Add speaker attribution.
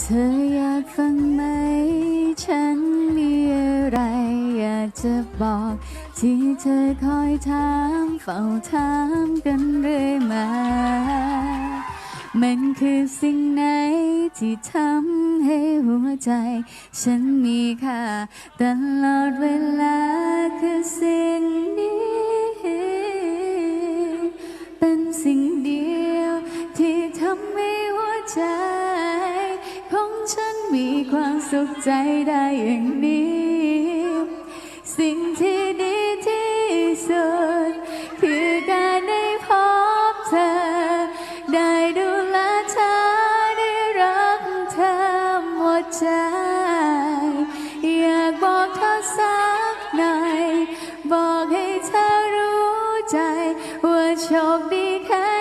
Speaker 1: เธออยากฟังไหม ฉันมีอะไรอยากจะบอก ที่เธอคอยถามเฝ้าถามกันเรื่อยมา มันคือสิ่งไหนที่ทำให้หัวใจ ฉันมีค่าตลอดเวลาคือสิ่งนี้ เป็นสิ่งเดียวที่ทำให้หัวใจ มีความสุขใจได้อย่างนี้ สิ่งที่ดีที่สุด คือการได้พบเธอ ได้ดูแลเธอ ได้รักเธอหมดใจ อยากบอกเธอสักหน่อยบอกให้เธอรู้ใจ ว่าโชคดีแค่